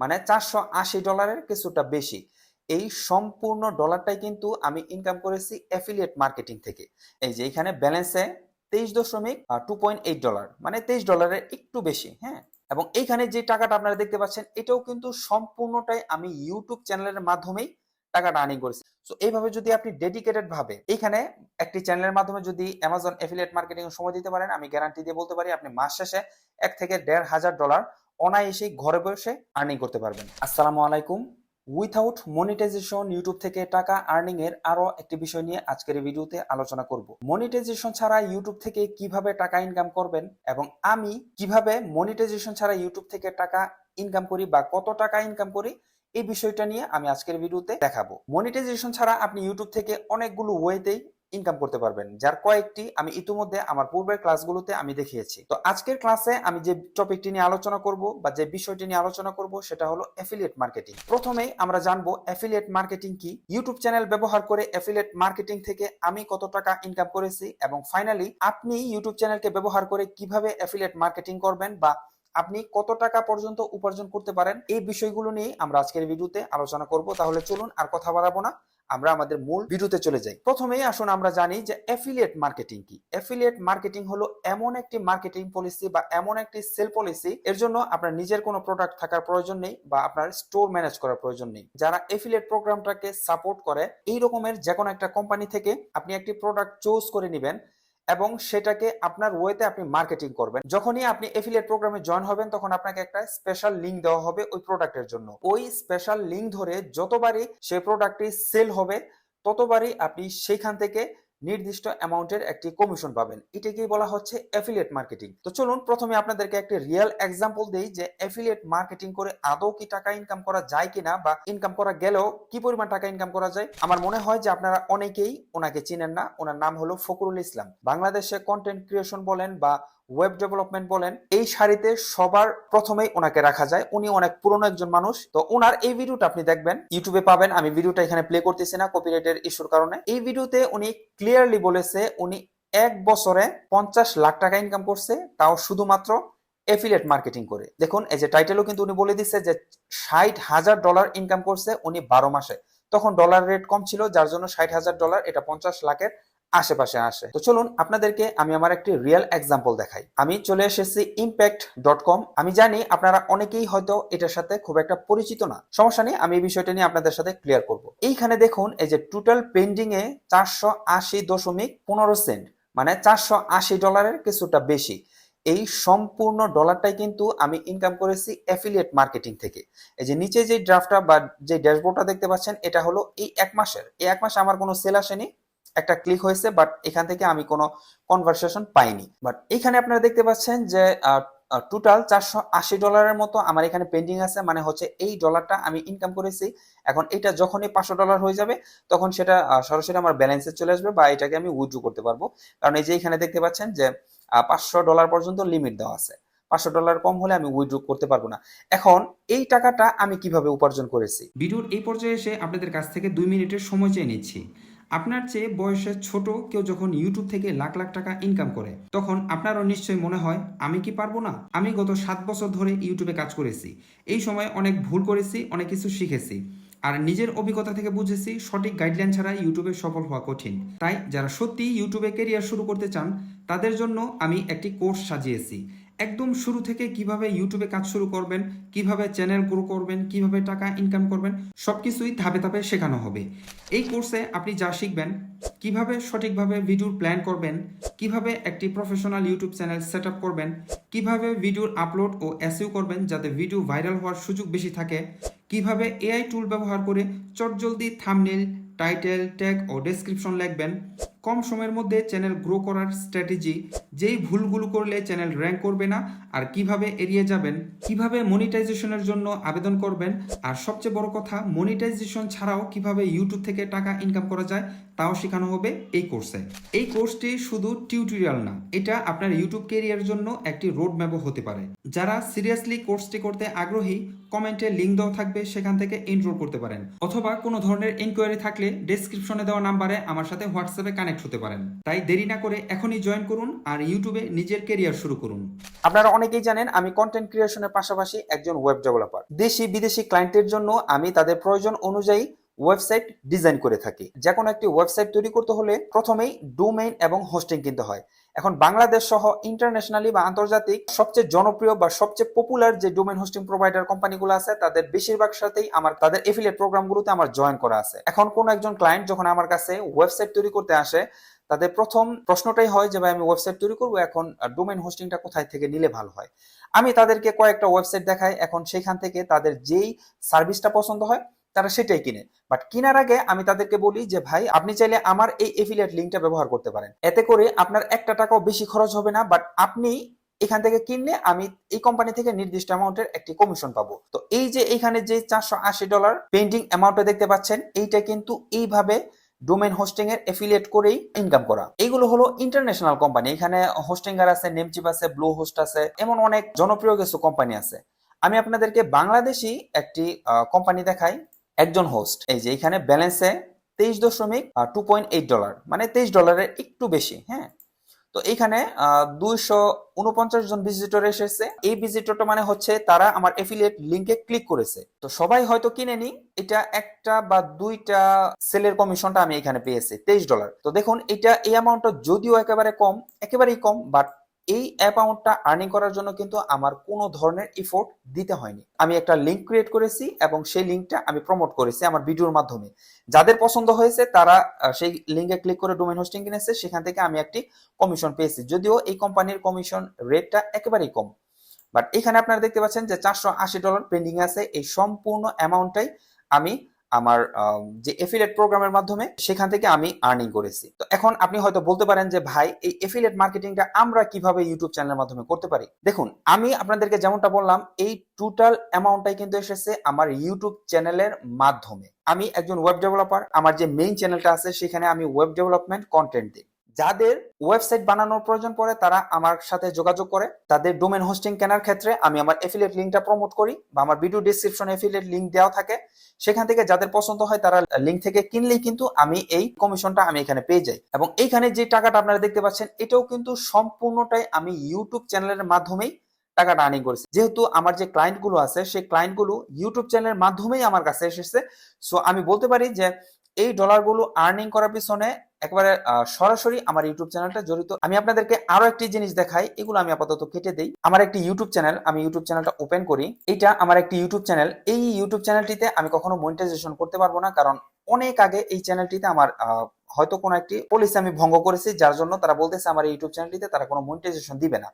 মানে চারশো আশি ডলারের কিছুটা বেশি। এই সম্পূর্ণ ডলারটাই কিন্তু আমি ইনকাম করেছি অ্যাফিলিয়েট মার্কেটিং থেকে। এই যে এখানে ব্যালেন্সে তেইশ দশমিক টু পয়েন্ট এইট ডলার মানে তেইশ ডলারের একটু বেশি হ্যাঁ? এবং এইখানে যে টাকাটা আপনারা দেখতে পাচ্ছেন, এটাও কিন্তু সম্পূর্ণটাই আমি ইউটিউব চ্যানেলের মাধ্যমেই টাকাটা আর্নিং করেছি। সো এইভাবে যদি আপনি ডেডিকেটেড ভাবে এখানে একটি চ্যানেলের মাধ্যমে যদি অ্যামাজন এফিলিয়েট মার্কেটিং সময় দিতে পারেন, আমি গ্যারান্টি দিয়ে বলতে পারি, আপনি মাস শেষে এক থেকে দেড় হাজার ডলার অনায়াসেই ঘরে বসে আর্নিং করতে পারবেন। আসসালামু আলাইকুম। উইথাউট মনিটাইজেশন ইউটিউব থেকে টাকা আর্নিং এর আরও একটি বিষয় নিয়ে আজকের ভিডিওতে আলোচনা করব। মনিটাইজেশন ছাড়া ইউটিউব থেকে কীভাবে টাকা ইনকাম করবেন এবং আমি কীভাবে মনিটাইজেশন ছাড়া ইউটিউব থেকে টাকা ইনকাম করি বা কত টাকা ইনকাম করি, এই বিষয়টা নিয়ে আমি আজকের ভিডিওতে দেখাবো। মনিটাইজেশন ছাড়া আপনি ইউটিউব থেকে অনেকগুলো ওয়েতেই ইনকাম করতে পারবেন। যার কয়েকটি আমি ইতিমধ্যে আমার পূর্বের ক্লাসগুলোতে আমি দেখিয়েছি। তো আজকের ক্লাসে আমি যে টপিকটি নিয়ে আলোচনা করব বা যে বিষয়টি নিয়ে আলোচনা করব সেটা হলো অ্যাফিলিয়েট মার্কেটিং প্রথমেই আমরা জানব অ্যাফিলিয়েট মার্কেটিং কি? ইউটিউব চ্যানেল ব্যবহার করে অ্যাফিলিয়েট মার্কেটিং থেকে আমি কত টাকা ইনকাম করেছি? এবং ফাইনালি আপনি ইউটিউব চ্যানেলকে ব্যবহার করে কীভাবে অ্যাফিলিয়েট মার্কেটিং করবেন বা আপনি কত টাকা পর্যন্ত উপার্জন করতে পারেন? এই বিষয়গুলো নিয়ে আমরা আজকের ভিডিওতে আলোচনা করব। তাহলে চলুন আর কথা বাড়াবো না। আমরা আমাদের মূল ভিডিওতে চলে যাই। প্রথমেই আসুন আমরা জানি যে অ্যাফিলিয়েট মার্কেটিং কি। অ্যাফিলিয়েট মার্কেটিং হলো এমন একটি মার্কেটিং পলিসি বা এমন একটি সেল পলিসি এর জন্য আপনার নিজের কোনো প্রোডাক্ট থাকার প্রয়োজন নেই বা আপনার স্টোর ম্যানেজ করার প্রয়োজন নেই। যারা অ্যাফিলিয়েট প্রোগ্রামটাকে সাপোর্ট করে, এই রকমের যে কোনো একটা কোম্পানি থেকে আপনি একটি প্রোডাক্ট চুজ করে নেবেন এবং সেটাকে আপনার ওয়েতে আপনি মার্কেটিং করবেন। যখনই আপনি এফিলিয়েট প্রোগ্রামে জয়েন হবেন, তখন আপনাকে একটা স্পেশাল লিঙ্ক দেওয়া হবে ওই প্রোডাক্টের জন্য। ওই স্পেশাল লিঙ্ক ধরে যতবারই সেই প্রোডাক্টটি সেল হবে, ততবারই আপনি সেইখান থেকে নির্দিষ্ট অ্যামাউন্টের একটি কমিশন পাবেন। এটাকেই বলা হচ্ছে অ্যাফিলিয়েট মার্কেটিং তো চলুন প্রথমে আপনাদেরকে একটি রিয়েল এক্সাম্পল দেই যে অ্যাফিলিয়েট মার্কেটিং করে আদৌ কি টাকা ইনকাম করা যায় কিনা বা ইনকাম করা গেলেও কি পরিমাণ টাকা ইনকাম করা যায়। আমার মনে হয় যে আপনারা অনেকেই ওনাকে চিনেন না। ওনার নাম হলো ফকরুল ইসলাম। বাংলাদেশে কন্টেন্ট ক্রিয়েশন বলেন বা ওয়েব ডেভেলপমেন্ট বলেন, এই সারিতে সবার প্রথমেই ওনাকে রাখা যায়। উনি অনেক পুরনো একজন মানুষ। তো ওনার এই ভিডিওটা আপনি দেখবেন ইউটিউবে পাবেন। আমি ভিডিওটা এখানে প্লে করতেছি না কপিরাইটের ইস্যুর কারণে। এই ভিডিওতে উনি ক্লিয়ারলি বলেছে, উনি এক বছরে পঞ্চাশ লাখ টাকা ইনকাম করছে, তাও শুধুমাত্র এফিলিয়েট মার্কেটিং করে। দেখুন, এই যে টাইটেলও কিন্তু উনি বলে দিচ্ছে যে ষাট হাজার ডলার ইনকাম করছে উনি বারো মাসে। তখন ডলার রেট কম ছিল, যার জন্য ষাট হাজার ডলার এটা পঞ্চাশ লাখের আশেপাশে আসে। তো চলুন আপনাদেরকে আমি আমার একটি রিয়েল এক্সাম্পল দেখাই। আমি চলে এসেছি ইম্প্যাক্ট ডট কম আমি জানি আপনারা অনেকেই হয়তো এটার সাথে খুব একটা পরিচিত না। সমস্যা নেই, আমি এই বিষয়টা নিয়ে আপনাদের সাথে ক্লিয়ার করব। এইখানে দেখুন, এই যে টোটাল পেন্ডিং এ চারশো আশি দশমিক পনেরো সেন্ট মানে চারশো আশি ডলারের কিছুটা বেশি। এই সম্পূর্ণ ডলারটাই কিন্তু আমি ইনকাম করেছি অ্যাফিলিয়েট মার্কেটিং থেকে। এই যে নিচে যে ড্রাফটটা বা যে ড্যাশবোর্ডটা দেখতে পাচ্ছেন, এটা হলো এই এক মাসের। এই এক মাসে আমার কোনো সেল আসেনি। একটা ক্লিক হয়েছে বাট এখান থেকে আমি কোনো কনভারসেশন পাইনি। বাট এখানে আপনারা দেখতে পাচ্ছেন যে টোটাল চারশো আশি ডলারের মতো আমার এখানে পেন্ডিং আছে মানে হচ্ছে এই ডলারটা আমি ইনকাম করেছি। এখন এটা যখনই পাঁচশো ডলার হয়ে যাবে, তখন সেটা সরাসরি আমার ব্যালেন্সে চলে আসবে বা এটাকে আমি উইথড্র করতে পারব। কারণ এই যে এখানে দেখতে পাচ্ছেন যে পাঁচশো ডলার পর্যন্ত লিমিট দেওয়া আছে। পাঁচশো ডলার কম হলে আমি উইথড্র করতে পারব না। এখন এই টাকাটা আমি কীভাবে উপার্জন করেছি? ভিডিওর এই পর্যায়ে এসে আপনাদের কাছ থেকে দুই মিনিটের সময় চেয়ে নিচ্ছি। আপনার চেয়ে বয়সে ছোট কেউ যখন ইউটিউব থেকে লাখ লাখ টাকা ইনকাম করে, তখন আপনারও নিশ্চয়ই মনে হয়, আমি কি পারব না? আমি গত সাত বছর ধরে ইউটিউবে কাজ করেছি। এই সময় অনেক ভুল করেছি, অনেক কিছু শিখেছি। আর নিজের অভিজ্ঞতা থেকে বুঝেছি, সঠিক গাইডলাইন ছাড়া ইউটিউবে সফল হওয়া কঠিন। তাই যারা সত্যি ইউটিউবে কেরিয়ার শুরু করতে চান, তাদের জন্য আমি একটি কোর্স সাজিয়েছি। একদম শুরু থেকে কীভাবে ইউটিউবে কাজ শুরু করবেন, কীভাবে চ্যানেল গ্রো করবেন, কীভাবে টাকা ইনকাম করবেন, সবকিছুই ধাপে ধাপে শেখানো হবে। এই কোর্সে আপনি যা শিখবেন, কীভাবে সঠিকভাবে ভিডিওর প্ল্যান করবেন, কীভাবে একটি professional YouTube channel set up করবেন, কীভাবে ভিডিওর আপলোড ও এসইউ করবেন যাতে ভিডিও ভাইরাল হওয়ার সুযোগ বেশি থাকে, কীভাবে এআই টুল ব্যবহার করে চটজলদি থামনেল টাইটেল ট্যাগ ও ডেসক্রিপশন লিখবেন কম সময়ের মধ্যে চ্যানেল গ্রো করার স্ট্র্যাটেজি যেই ভুলগুলো করলে চ্যানেল র্যাঙ্ক করবে না, আর কীভাবে এড়িয়ে যাবেন, কীভাবে মনিটাইজেশনের জন্য আবেদন করবেন, আর সবচেয়ে বড় কথা মনিটাইজেশন ছাড়াও কীভাবে ইউটিউব থেকে টাকা ইনকাম করা যায় তাও শেখানো হবে এই কোর্সে এই কোর্সটি শুধু টিউটোরিয়াল না, এটা আপনার ইউটিউব কেরিয়ার জন্য একটি রোড ম্যাপও হতে পারে। যারা সিরিয়াসলি কোর্সটি করতে আগ্রহী কমেন্টে লিঙ্ক দেওয়া থাকবে, সেখান থেকে এনরোল করতে পারেন। অথবা কোনো ধরনের এনকোয়ারি থাকলে ডেসক্রিপশনে দেওয়া নাম্বারে আমার সাথে হোয়াটসঅ্যাপে কানেক্ট হতে পারেন। তাই দেরি না করে এখনই জয়েন করুন আর ইউটিউবে নিজের কেরিয়ার শুরু করুন। আপনারা অনেকেই জানেন, আমি কন্টেন্ট ক্রিয়েশনের পাশাপাশি একজন ওয়েব ডেভেলপার দেশি বিদেশি ক্লায়েন্টের জন্য আমি তাদের প্রয়োজন অনুযায়ী ওয়েবসাইট ডিজাইন করে থাকি। যে কোনো একটি ওয়েবসাইট তৈরি করতে হলে প্রথমেই ডোমেইন এবং হোস্টিং কিনতে হয়। এখন বাংলাদেশ সহ ইন্টারন্যাশনালি বা আন্তর্জাতিক সবচেয়ে জনপ্রিয় বা সবচেয়ে পপুলার যে ডোমেন হোস্টিং প্রোভাইডার কোম্পানিগুলো আছে, তাদের বেশিরভাগ সাথেই আমার, তাদের এফিলিয়েট প্রোগ্রামগুলোতে আমার জয়েন করা আছে। এখন কোন একজন ক্লায়েন্ট যখন আমার কাছে ওয়েবসাইট তৈরি করতে আসে, তাদের প্রথম প্রশ্নটাই হয় যে, ভাই, আমি ওয়েবসাইট তৈরি করব, এখন ডোমেন হোস্টিংটা কোথায় থেকে নিলে ভালো হয়? আমি তাদেরকে কয়েকটা ওয়েবসাইট দেখাই। এখন সেখান থেকে তাদের যেই সার্ভিসটা পছন্দ হয় তারা সেটাই কিনে। বাট কেনার আগে আমি তাদেরকে বলি যে, ভাই, আপনি চাইলে আমার এই এফিলিয়েট লিঙ্কটা ব্যবহার করতে পারেন। এতে করে আপনার একটা টাকাও বেশি খরচ হবে না বাট আপনি এখান থেকে কিনলে আমি এই কোম্পানি থেকে নির্দিষ্ট অ্যামাউন্টের একটি কমিশন পাবো। তো এই যে এখানে যে চারশো আশি ডলার পেন্টিং অ্যামাউন্টটা দেখতে পাচ্ছেন, এইটা কিন্তু এইভাবে ডোমেন হোস্টিং এর এফিলিয়েট করেই ইনকাম করা। এগুলো হলো ইন্টারন্যাশনাল কোম্পানি এখানে হোস্টিঙ্গার আছে নেমচিপ আছে ব্লু হোস্ট আছে, এমন অনেক জনপ্রিয় কিছু কোম্পানি আছে। আমি আপনাদেরকে বাংলাদেশি একটি কোম্পানি দেখাই। একজন হোস্ট এই যে এখানে ব্যালেন্সে তেইশ দশমিক টু পয়েন্ট এইট ডলার মানে তেইশ ডলারের একটু বেশি হ্যাঁ? তো এইখানে দুইশো উনপঞ্চাশ জন ভিজিটর এসেছে। এই ভিজিটরটা মানে হচ্ছে তারা আমার এফিলিয়েট লিঙ্কে ক্লিক করেছে। তো সবাই হয়তো কিনেনি এটা একটা বা দুইটা সেলের কমিশনটা আমি এখানে পেয়েছি, তেইশ ডলার তো দেখুন, এটা এই অ্যামাউন্টটা যদিও একেবারে কম, একেবারেই কম বাট এই অ্যামাউন্টটা আর্নিং করার জন্য কিন্তু আমার কোনো ধরনের ইফোর্ট দিতে হয়নি। আমি একটা লিঙ্ক ক্রিয়েট করেছি এবং সেই লিঙ্কটা আমি প্রমোট করেছি আমার ভিডিওর মাধ্যমে। যাদের পছন্দ হয়েছে তারা সেই লিঙ্কে ক্লিক করে ডোমেন হোস্টিং কিনেছে, সেখান থেকে আমি একটি কমিশন পেয়েছি। যদিও এই কোম্পানির কমিশন রেটটা একেবারেই কম। বাট এখানে আপনারা দেখতে পাচ্ছেন যে চারশো আশি ডলার পেন্ডিং আছে। এই সম্পূর্ণ অ্যামাউন্টটাই আমি আমার যে এফিলেট প্রোগ্রামের মাধ্যমে সেখান থেকে আমি আর্নিং করেছি। তো এখন আপনি হয়তো বলতে পারেন যে, ভাই, এই এফিলেট মার্কেটিংটা আমরা কীভাবে ইউটিউব চ্যানেলের মাধ্যমে করতে পারি? দেখুন, আমি আপনাদেরকে যেমনটা বললাম, এই টোটাল অ্যামাউন্টটাই কিন্তু এসেছে আমার ইউটিউব চ্যানেলের মাধ্যমে। আমি একজন ওয়েব ডেভেলপার আমার যে মেইন চ্যানেলটা আছে সেখানে আমি ওয়েব ডেভেলপমেন্ট কন্টেন্ট দিই। যাদের ওয়েবসাইট বানানোর প্রয়োজন পড়ে, তারা আমার সাথে যোগাযোগ করে। তাদের ডোমেন হোস্টিং কেনার ক্ষেত্রে আমি আমার এফিলিয়েট লিঙ্কটা প্রমোট করি বা আমার ভিডিও ডিসক্রিপশনে এফিলিয়েট লিঙ্ক দেওয়া থাকে। সেখান থেকে যাদের পছন্দ হয়, তারা লিঙ্ক থেকে কিনলেই কিন্তু আমি এই কমিশনটা আমি এখানে পেয়ে যাই। এবং এইখানে যে টাকাটা আপনারা দেখতে পাচ্ছেন, এটাও কিন্তু সম্পূর্ণটাই আমি ইউটিউব চ্যানেলের মাধ্যমেই টাকাটা আর্নিং করেছি। যেহেতু আমার যে ক্লায়েন্টগুলো আছে, সেই ক্লায়েন্টগুলো ইউটিউব চ্যানেলের মাধ্যমেই আমার কাছে এসেছে। সো আমি বলতে পারি যে এই ডলারগুলো আর্নিং করার পিছনে একেবারে সরাসরি আমার ইউটিউব চ্যানেলটা জড়িত। আমি আপনাদেরকে আরও একটি জিনিস দেখাই, এগুলো আমি আপাতত কেটে দেই। আমার একটি ইউটিউব চ্যানেল আমি ইউটিউব চ্যানেলটা ওপেন করি। এটা আমার একটি ইউটিউব চ্যানেল এই ইউটিউব চ্যানেলটিতে আমি কখনো মনিটাইজেশন করতে পারব না, কারণ অনেক আগে এই চ্যানেলটিতে আমার হয়তো কোনো একটি পলিসি আমি ভঙ্গ করেছি, যার জন্য তারা বলতেছে আমার ইউটিউব চ্যানেলটিতে তারা কোনো মনিটাইজেশন দিবে না।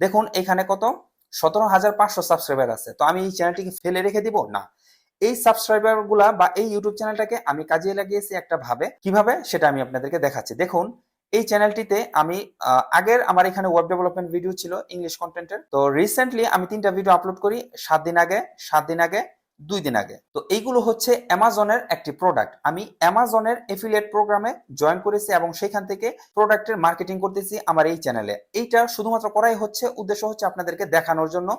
দেখুন, এখানে কত? সতেরো হাজার পাঁচশো সাবস্ক্রাইবার আছে। তো আমি এই চ্যানেলটিকে ফেলে রেখে দিব? না। এই সাবস্ক্রাইবারগুলা বা এই ইউটিউব চ্যানেলটাকে আমি কাজে লাগিয়েছি একটা ভাবে। কীভাবে? সেটা আমি আপনাদেরকে দেখাচ্ছি। দেখুন, এই চ্যানেলটিতে আমি আগের আমার এখানে ওয়েব ডেভেলপমেন্ট ভিডিও ছিল ইংলিশ কন্টেন্টের তো রিসেন্টলি আমি তিনটা ভিডিও আপলোড করি। সাত দিন আগে, সাত দিন আগে দুই দিন আগে। তো এইগুলো হচ্ছে অ্যামাজনের একটি প্রোডাক্ট আমি অ্যামাজনের এফিলিয়েট প্রোগ্রামে জয়েন করেছি এবং সেখান থেকে প্রোডাক্টের মার্কেটিং করতেছি আমার এই চ্যানেলে এইটা শুধুমাত্র করাই হচ্ছে, উদ্দেশ্য হচ্ছে আপনাদেরকে দেখানোর জন্য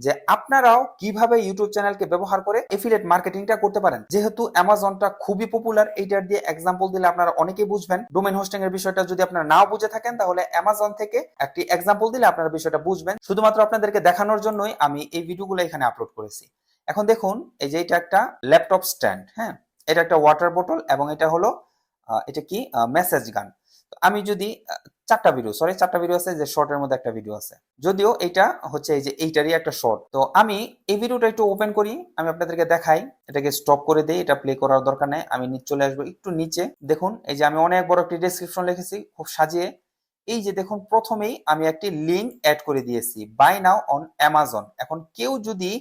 যে আপনারাও কীভাবে ইউটিউব চ্যানেলকে ব্যবহার করে এফিলিয়েট মার্কেটিংটা করতে পারেন। যেহেতু অ্যামাজনটা খুবই পপুলার এইটার দিয়ে এক্সাম্পল দিলে আপনারা অনেকেই বুঝবেন। ডোমেন হোস্টিং এর বিষয়টা যদি আপনারা নাও বুঝে থাকেন, তাহলে অ্যামাজন থেকে একটি এক্সাম্পল দিলে আপনারা বিষয়টা বুঝবেন। শুধুমাত্র আপনাদেরকে দেখানোর জন্যই আমি এই ভিডিওগুলো এখানে আপলোড করেছি। এখন দেখুন, এই যে এটা একটা ল্যাপটপ স্ট্যান্ড হ্যাঁ? এটা একটা ওয়াটার বোতল এবং এটা হলো এটা কি? মেসেজ গান আমি যদি চারটা ভিডিও সরি চারটা ভিডিও আছে, যে শর্টের মধ্যে একটা ভিডিও আছে। যদিও এটা হচ্ছে এই যে এইটারই একটা শর্ট তো আমি এই ভিডিওটা একটু ওপেন করি, আমি আপনাদেরকে দেখাই, এটাকে স্টপ করে দিই, এটা প্লে করার দরকার নেই, আমি নিচে চলে আসব একটু নিচে। দেখুন, এই যে আমি অনেক বড় একটি ডেসক্রিপশন লিখেছি, খুব সাজিয়ে। এই যে দেখুন, প্রথমেই আমি একটি লিঙ্ক অ্যাড করে দিয়েছি বাই নাও অন অ্যামাজন এখন কেউ যদি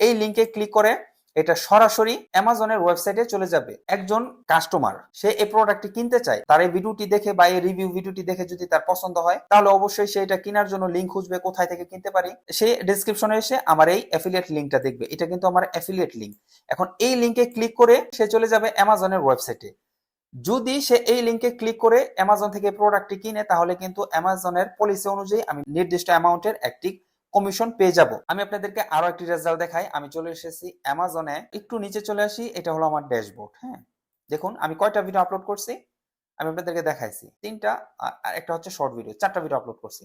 এই লিঙ্কে ক্লিক করে এটা সরাসরি অ্যামাজনের ওয়েবসাইটে চলে যাবে। একজন কাস্টমার, সে এই প্রোডাক্টটি কিনতে চায়, তার এই ভিডিওটি দেখে বা এই রিভিউ ভিডিওটি দেখে যদি তার পছন্দ হয়, তাহলে অবশ্যই সে এটা কেনার জন্য লিঙ্ক খুঁজবে, কোথায় থেকে কিনতে পারি। সে ডেসক্রিপশনে এসে আমার এই অ্যাফিলিয়েট লিঙ্কটা দেখবে। এটা কিন্তু আমার অ্যাফিলিয়েট লিঙ্ক এখন এই লিঙ্কে ক্লিক করে সে চলে যাবে অ্যামাজনের ওয়েবসাইটে। যদি সে এই লিঙ্কে ক্লিক করে অ্যামাজন থেকে প্রোডাক্টটি কিনে, তাহলে কিন্তু অ্যামাজনের পলিসি অনুযায়ী আমি নির্দিষ্ট অ্যামাউন্টের একটি কমিশন পেয়ে যাব। আমি আপনাদেরকে আরও একটি রেজাল্ট দেখাই। আমি চলে এসেছি অ্যামাজনে একটু নিচে চলে আসি, এটা হলো আমার ড্যাশবোর্ড হ্যাঁ? দেখুন, আমি কয়টা ভিডিও আপলোড করছি? আমি আপনাদেরকে দেখাইছি। তিনটা, আর একটা হচ্ছে শর্ট ভিডিও চারটা ভিডিও আপলোড করছি।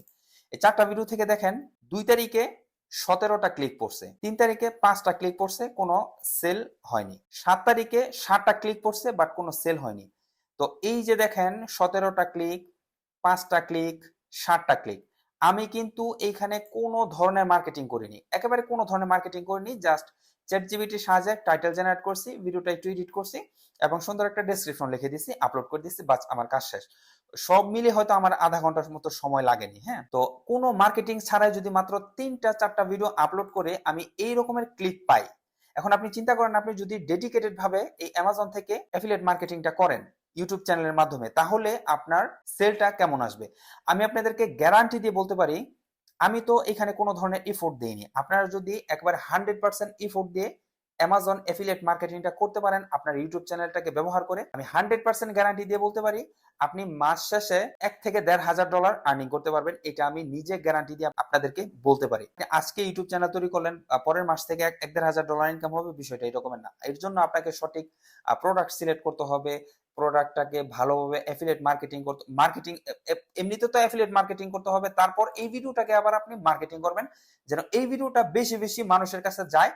এই চারটা ভিডিও থেকে দেখেন, দুই তারিখে সতেরোটা ক্লিক পড়ছে। তিন তারিখে পাঁচটা ক্লিক পড়ছে, কোনো সেল হয়নি। সাত তারিখে ষাটটা ক্লিক পড়ছে বাট কোনো সেল হয়নি। তো এই যে দেখেন, সতেরোটা ক্লিক পাঁচটা ক্লিক ষাটটা ক্লিক আমি কিন্তু এইখানে কোনো ধরনের মার্কেটিং করিনি। একেবারে কোনো ধরনের মার্কেটিং করিনি জাস্ট চ্যাট জিবিটির সাহায্যে টাইটেল জেনারেট করছি ভিডিওটা একটু এডিট করছি এবং সুন্দর একটা ডেসক্রিপশন লিখে দিছি আপলোড করে দিছি, বাস আমার কাজ শেষ। সব মিলে হয়তো আমার আধা ঘণ্টার মতো সময় লাগেনি হ্যাঁ? তো কোনো মার্কেটিং ছাড়াই যদি মাত্র তিনটা চারটা ভিডিও আপলোড করে আমি এই রকমের ক্লিক পাই, এখন আপনি চিন্তা করেন আপনি যদি ডেডিকেটেড ভাবে এই অ্যামাজন থেকে অ্যাফিলিয়েট মার্কেটিংটা করেন ইউটিউব চ্যানেলের মাধ্যমে, তাহলে আপনার সেলটা কেমন আসবে? আমি আপনাদেরকে গ্যারান্টি দিয়ে বলতে পারি, আমি তো এখানে কোনো ধরনের ইফোর্ট দিইনি। আপনারা যদি একবার হান্ড্রেড পার্সেন্ট ইফোর্ট দিয়ে অ্যামাজন এফিলিয়েট মার্কেটিংটা করতে পারেন, আপনার ইউটিউব চ্যানেলটাকে ব্যবহার করে, আমি হান্ড্রেড পার্সেন্ট গ্যারান্টি দিয়ে বলতে পারি, আপনি মাস শেষে এক থেকে দেড় হাজার ডলার আর্নিং করতে পারবেন। এটা আমি নিজে গ্যারান্টি দিয়ে আপনাদেরকে বলতে পারি। আজকে ইউটিউব চ্যানেল তৈরি করলেন পরের মাস থেকে এক দেড় হাজার ডলার ইনকাম হবে, বিষয়টা এরকমের না। এর জন্য আপনাকে সঠিক প্রোডাক্ট সিলেক্ট করতে হবে প্রোডাক্টটাকে ভালোভাবে অ্যাফিলিয়েট মার্কেটিং করতে মার্কেটিং এমনিতে তো অ্যাফিলিয়েট মার্কেটিং করতে হবে, তারপর এই ভিডিওটাকে আবার আপনি মার্কেটিং করবেন, যেন এই ভিডিওটা বেশি বেশি মানুষের কাছে যায়,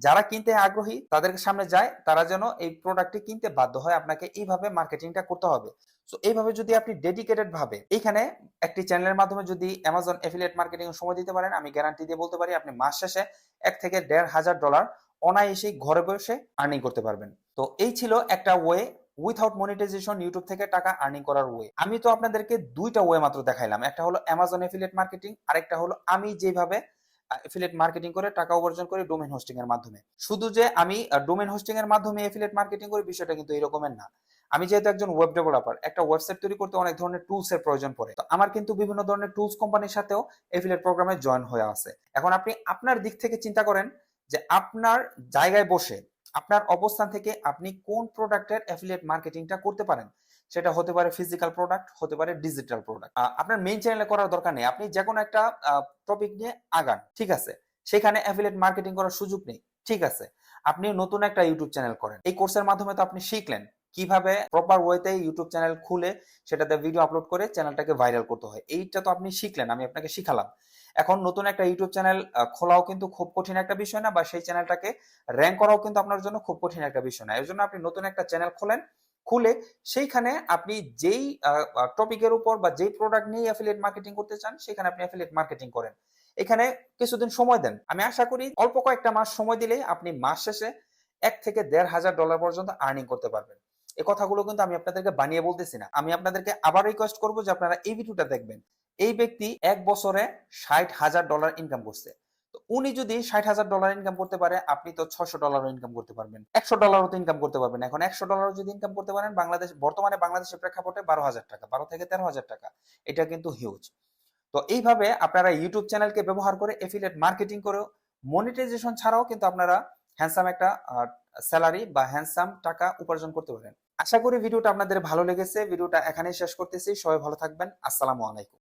যারা কিনতে আগ্রহী তাদের সামনে যায়, তারা যেন এই প্রোডাক্টটি কিনতে বাধ্য হয়, আপনাকে এইভাবে মার্কেটিংটা করতে হবে। সো এইভাবে যদি আপনি ডেডিকেটেড ভাবে এখানে একটি চ্যানেলের মাধ্যমে যদি অ্যামাজন এফিলিয়েট মার্কেটিং সময় দিতে পারেন, আমি গ্যারান্টি দিয়ে বলতে পারি, আপনি মাস শেষে এক থেকে দেড় হাজার ডলার অনায়াসেই ঘরে বসে আর্নিং করতে পারবেন। তো এই ছিল একটা ওয়ে উইথাউট মনিটাইজেশন ইউটিউব থেকে টাকা আর্নিং করার ওয়ে আমি তো আপনাদেরকে দুইটা ওয়ে মাত্র দেখাইলাম। একটা হলো অ্যামাজন এফিলিয়েট মার্কেটিং আরেকটা হলো আমি যেভাবে এফিলিয়েট মার্কেটিং করে টাকা উপার্জন করি ডোমেন হোস্টিং এর মাধ্যমে। শুধু যে আমি ডোমেন হোস্টিং এর মাধ্যমে এফিলিয়েট মার্কেটিং করি, বিষয়টা কিন্তু এরকমের না। আমি যেহেতু একজন ওয়েব ডেভেলপার একটা ওয়েবসাইট তৈরি করতে অনেক ধরনের টুলস এর প্রয়োজন পড়ে। তো আমার কিন্তু বিভিন্ন ধরনের টুলস কোম্পানির সাথেও এফিলিয়েট প্রোগ্রামে জয়েন হয়ে আছে। এখন আপনি আপনার দিক থেকে চিন্তা করেন যে আপনার জায়গায় বসে আপনার অবস্থান থেকে আপনি কোন প্রোডাক্টের অ্যাফিলিয়েট মার্কেটিংটা করতে পারেন? সেটা হতে পারে ফিজিক্যাল প্রোডাক্ট হতে পারে ডিজিটাল প্রোডাক্ট আপনার মেইন চ্যানেলে করার দরকার নেই। আপনি যে কোনো একটা টপিক নিয়ে আগান, ঠিক আছে? সেখানে অ্যাফিলিয়েট মার্কেটিং করার সুযোগ নেই, ঠিক আছে? আপনি নতুন একটা ইউটিউব চ্যানেল করেন। এই কোর্সের মাধ্যমে তো আপনি শিখলেন। কীভাবে প্রপার ওয়েতে ইউটিউব চ্যানেল খুলে সেটাতে ভিডিও আপলোড করে চ্যানেলটাকে ভাইরাল করতে হয়। এইটা তো আপনি শিখলেন, আমি আপনাকে শিখালাম। এখন নতুন একটা ইউটিউব চ্যানেল খোলাও কিন্তু খুব কঠিন একটা বিষয় না, বা সেই চ্যানেলটাকে র্যাঙ্ক করাও কিন্তু আপনার জন্য খুব কঠিন একটা বিষয় না। এর জন্য আপনি নতুন একটা চ্যানেল খোলেন, খুলে সেইখানে আপনি যেই টপিকের উপর বা যেই প্রোডাক্ট নিয়ে অ্যাফিলিয়েট মার্কেটিং করতে চান, সেখানে আপনি অ্যাফিলিয়েট মার্কেটিং করেন। এখানে কিছুদিন সময় দেন। আমি আশা করি অল্প কয়েকটা মাস সময় দিলে আপনি মাস শেষে এক থেকে দেড় হাজার ডলার পর্যন্ত আর্নিং করতে পারবেন। এই কথাগুলো কিন্তু আমি আপনাদেরকে বানিয়ে বলতেছি না। আমি আপনাদেরকে আবার রিকোয়েস্ট করব যে আপনারা এই ভিডিওটা দেখবেন। এই ব্যক্তি এক বছরে ষাট হাজার ডলার ইনকাম করছে। তো উনি যদি ষাট হাজার ডলার ইনকাম করতে পারে, আপনি তো ছশো ডলারও ইনকাম করতে পারবেন। একশো ডলারও তো ইনকাম করতে পারবেন। এখন একশো ডলারও যদি ইনকাম করতে পারেন, বাংলাদেশ, বর্তমানে বাংলাদেশের প্রেক্ষাপটে বারো হাজার টাকা, বারো থেকে তেরো হাজার টাকা। এটা কিন্তু হিউজ তো এইভাবে আপনারা ইউটিউব চ্যানেলকে ব্যবহার করে এফিলিয়েট মার্কেটিং করেও মনিটাইজেশন ছাড়াও কিন্তু আপনারা হ্যান্ডসাম একটা স্যালারি বা হ্যান্ডসাম টাকা উপার্জন করতে পারেন। আশা করি ভিডিওটা আপনাদের ভালো লেগেছে। ভিডিওটা এখানেই শেষ করতেছি। সবাই ভালো থাকবেন। আসসালামু আলাইকুম।